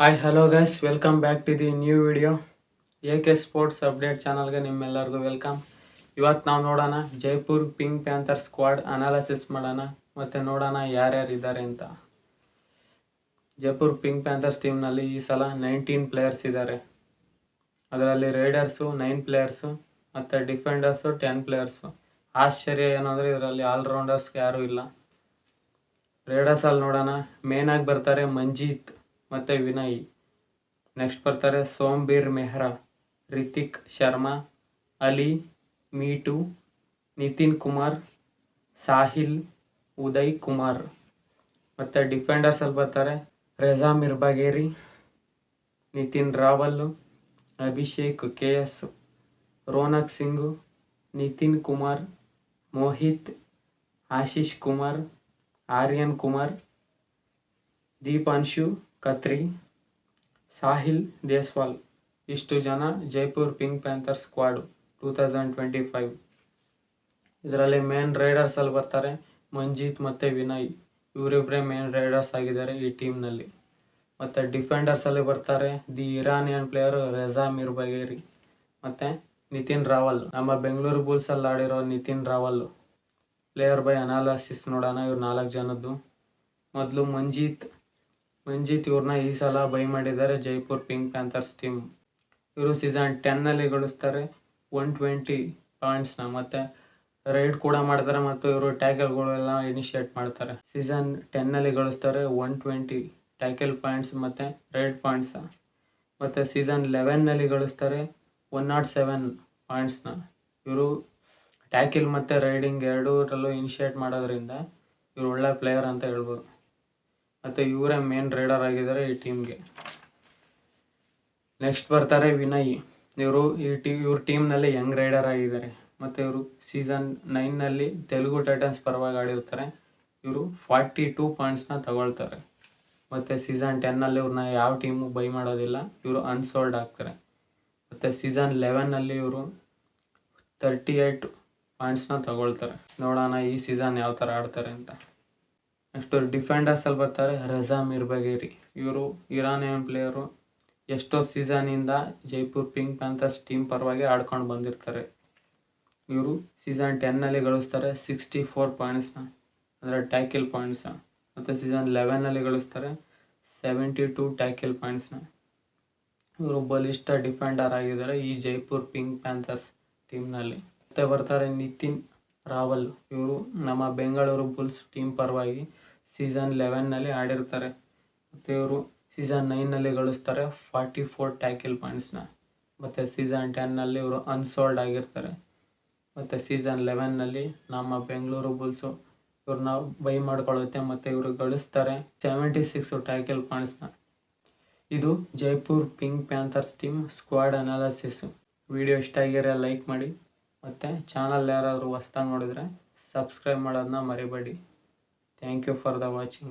Hi hello guys welcome back to the new video A K sports update ಚಾನಲ್ಗೆ ನಿಮ್ಮೆಲ್ಲರಿಗೂ welcome ಇವತ್ತು ನಾವು ನೋಡೋಣ Jaipur pink panther squad analysis ಮಾಡೋಣ. ಮತ್ತು ನೋಡೋಣ ಯಾರ್ಯಾರು ಇದ್ದಾರೆ ಅಂತ. ಜೈಪುರ್ ಪಿಂಕ್ ಪ್ಯಾಂಥರ್ಸ್ ಟೀಮ್ನಲ್ಲಿ ಈ ಸಲ ನೈನ್ಟೀನ್ ಪ್ಲೇಯರ್ಸ್ ಇದ್ದಾರೆ ಅದರಲ್ಲಿ ರೈಡರ್ಸು ನೈನ್ ಪ್ಲೇಯರ್ಸು ಮತ್ತು ಡಿಫೆಂಡರ್ಸು ಟೆನ್ ಪ್ಲೇಯರ್ಸು ಆಶ್ಚರ್ಯ ಏನಂದರೆ ಇದರಲ್ಲಿ ಆಲ್ರೌಂಡರ್ಸ್ಗೆ ಯಾರೂ ಇಲ್ಲ. ರೈಡರ್ಸಲ್ಲಿ ನೋಡೋಣ. ಮೇನಾಗಿ ಬರ್ತಾರೆ ಮಂಜೀತ್. ಮತ್ತು ವಿನಯ್. ನೆಕ್ಸ್ಟ್ ಬರ್ತಾರೆ ಸೋಮ್ಬೀರ್ ಮೆಹ್ರಾ, ರಿತಿಕ್ ಶರ್ಮಾ, ಅಲಿ, ಮೀಟು, ನಿತಿನ್ ಕುಮಾರ್, ಸಾಹಿಲ್, ಉದಯ್ ಕುಮಾರ್. ಮತ್ತು ಡಿಫೆಂಡರ್ಸಲ್ಲಿ ಬರ್ತಾರೆ Reza Mirbagheri, Nitin Rawal Abhishek K S, Ronak Singh, Nitin Kumar, Mohit, Ashish Kumar, Aryan Kumar, Deepanshu Khatri Sahil Deswal. ಇಷ್ಟು ಜನ Jaipur pink panther squad two thousand twenty five. ಇದರಲ್ಲಿ ಮೇನ್ ರೈಡರ್ಸಲ್ಲಿ ಬರ್ತಾರೆ ಮಂಜೀತ್ ಮತ್ತು ವಿನಯ್. ಇವರಿಬ್ಬರೇ ಮೇನ್ ರೈಡರ್ಸ್ ಆಗಿದ್ದಾರೆ ಈ ಟೀಮ್ನಲ್ಲಿ. ಮತ್ತು ಡಿಫೆಂಡರ್ಸಲ್ಲಿ ಬರ್ತಾರೆ the Iranian player Reza Mirbagheri. ಮತ್ತು ನಿತಿನ್ ರಾವಲ್. ನಮ್ಮ ಬೆಂಗಳೂರು ಬುಲ್ಸಲ್ಲಿ ಆಡಿರೋ Nitin Rawal. Player by analysis ನೋಡೋಣ ಇವ್ರು ನಾಲ್ಕು ಜನದ್ದು. ಮೊದಲು ಮಂಜೀತ್ ಮಂಜೀತ್ ಇವ್ರನ್ನ ಈ ಸಲ ಬೈ ಮಾಡಿದ್ದಾರೆ ಜೈಪುರ್ ಪಿಂಕ್ ಪ್ಯಾಂಥರ್ಸ್ ಟೀಮ್. ಇವರು ಸೀಸನ್ ಟೆನ್ನಲ್ಲಿ ಗಳಿಸ್ತಾರೆ ಒನ್ ಟ್ವೆಂಟಿ ಪಾಯಿಂಟ್ಸ್ನ ಮತ್ತು ರೈಡ್ ಕೂಡ ಮಾಡ್ತಾರೆ ಮತ್ತು ಇವರು ಟ್ಯಾಕಲ್ಗಳೆಲ್ಲ ಇನಿಷಿಯೇಟ್ ಮಾಡ್ತಾರೆ. ಸೀಸನ್ ಟೆನ್ನಲ್ಲಿ ಗಳಿಸ್ತಾರೆ ಒನ್ ಟ್ವೆಂಟಿ ಟ್ಯಾಕಲ್ ಪಾಯಿಂಟ್ಸ್ ಮತ್ತು ರೈಡ್ ಪಾಯಿಂಟ್ಸ ಮತ್ತು ಸೀಸನ್ ಲೆವೆನ್ನಲ್ಲಿ ಗಳಿಸ್ತಾರೆ ಒನ್ ನಾಟ್ ಸೆವೆನ್ ಪಾಯಿಂಟ್ಸ್ನ ಇವರು ಟ್ಯಾಕಲ್ ಮತ್ತು ರೈಡಿಂಗ್ ಎರಡೂರಲ್ಲೂ ಇನಿಷಿಯೇಟ್ ಮಾಡೋದ್ರಿಂದ ಇವರು ಒಳ್ಳೆ ಪ್ಲೇಯರ್ ಅಂತ ಹೇಳ್ಬೋದು. ಮತ್ತು ಇವರೇ ಮೇನ್ ರೈಡರ್ ಆಗಿದ್ದಾರೆ ಈ ಟೀಮ್ಗೆ ನೆಕ್ಸ್ಟ್ ಬರ್ತಾರೆ ವಿನಯ್. ಇವರು ಈ ಟೀ, ಇವ್ರ ಟೀಮ್ನಲ್ಲಿ ಯಂಗ್ ರೈಡರ್ ಆಗಿದ್ದಾರೆ. ಮತ್ತು ಇವರು ಸೀಸನ್ ನೈನ್ನಲ್ಲಿ ತೆಲುಗು ಟೈಟನ್ಸ್ ಪರವಾಗಿ ಆಡಿರ್ತಾರೆ. ಇವರು ಫಾರ್ಟಿ ಟೂ ಪಾಯಿಂಟ್ಸ್ನ ತಗೊಳ್ತಾರೆ. ಮತ್ತು ಸೀಸನ್ ಟೆನ್ನಲ್ಲಿ ಇವ್ರನ್ನ ಯಾವ ಟೀಮು ಬೈ ಮಾಡೋದಿಲ್ಲ, ಇವರು ಅನ್ಸೋಲ್ಡ್ ಆಗ್ತಾರೆ. ಮತ್ತು ಸೀಸನ್ ಲೆವೆನ್ನಲ್ಲಿ ಇವರು ತರ್ಟಿ ಏಯ್ಟ್ ಪಾಯಿಂಟ್ಸ್ನ ತಗೊಳ್ತಾರೆ. ನೋಡೋಣ ಈ ಸೀಸನ್ ಯಾವ ಥರ ಆಡ್ತಾರೆ ಅಂತ. ನೆಕ್ಸ್ಟು ಡಿಫೆಂಡರ್ಸಲ್ಲಿ ಬರ್ತಾರೆ ರಜಾ ಮಿರ್ಬಗೇರಿ. ಇವರು ಇರಾನಿಯನ್ ಪ್ಲೇಯರು ಎಷ್ಟೋ ಸೀಸನಿಂದ ಜೈಪುರ್ ಪಿಂಕ್ ಪ್ಯಾಂಥರ್ಸ್ ಟೀಮ್ ಪರವಾಗಿ ಆಡ್ಕೊಂಡು ಬಂದಿರ್ತಾರೆ. ಇವರು ಸೀಸನ್ ಟೆನ್ನಲ್ಲಿ ಗಳಿಸ್ತಾರೆ ಸಿಕ್ಸ್ಟಿ ಫೋರ್ ಪಾಯಿಂಟ್ಸ್ನ ಅಂದರೆ ಟ್ಯಾಕಿಲ್ ಪಾಯಿಂಟ್ಸ ಮತ್ತು ಸೀಸನ್ ಲೆವೆನಲ್ಲಿ ಗಳಿಸ್ತಾರೆ ಸೆವೆಂಟಿ ಟೂ ಟ್ಯಾಕಿಲ್ ಪಾಯಿಂಟ್ಸ್ನ ಇವರು ಬಲಿಷ್ಠ ಡಿಫೆಂಡರ್ ಆಗಿದ್ದಾರೆ ಈ ಜೈಪುರ್ ಪಿಂಕ್ ಪ್ಯಾಂಥರ್ಸ್ ಟೀಮ್ನಲ್ಲಿ ಮತ್ತೆ ಬರ್ತಾರೆ ನಿತಿನ್ ರಾವಲ್ ಇವರು ನಮ್ಮ ಬೆಂಗಳೂರು ಬುಲ್ಸ್ ಟೀಮ್ ಪರವಾಗಿ ಸೀಸನ್ ಲೆವೆನ್ನಲ್ಲಿ ಆಡಿರ್ತಾರೆ. ಮತ್ತು ಇವರು ಸೀಸನ್ ನೈನ್ನಲ್ಲಿ ಗಳಿಸ್ತಾರೆ ಫಾರ್ಟಿ ಫೋರ್ ಟ್ಯಾಕಿಲ್ ಪಾಯಿಂಟ್ಸ್ನ ಮತ್ತು ಸೀಸನ್ ಟೆನ್ನಲ್ಲಿ ಇವರು ಅನ್ಸೋಲ್ಡ್ ಆಗಿರ್ತಾರೆ. ಮತ್ತು ಸೀಸನ್ ಲೆವೆನ್ನಲ್ಲಿ ನಮ್ಮ ಬೆಂಗಳೂರು ಬುಲ್ಸು ಇವ್ರನ್ನ ಬೈ ಮಾಡ್ಕೊಳ್ಳುತ್ತೆ ಮತ್ತು ಇವರು ಗಳಿಸ್ತಾರೆ ಸೆವೆಂಟಿ ಸಿಕ್ಸು ಟ್ಯಾಕಿಲ್ ಪಾಯಿಂಟ್ಸ್ನ ಇದು Jaipur pink panthers team squad analysis video ಇಷ್ಟ ಆಗಿರೋ ಲೈಕ್ ಮಾಡಿ. ಮತ್ತು ಚಾನಲ್ ಯಾರಾದರೂ ಹೊಸ್ದಾಗಿ ನೋಡಿದರೆ ಸಬ್ಸ್ಕ್ರೈಬ್ ಮಾಡೋದನ್ನ ಮರಿಬೇಡಿ. Thank you for the watching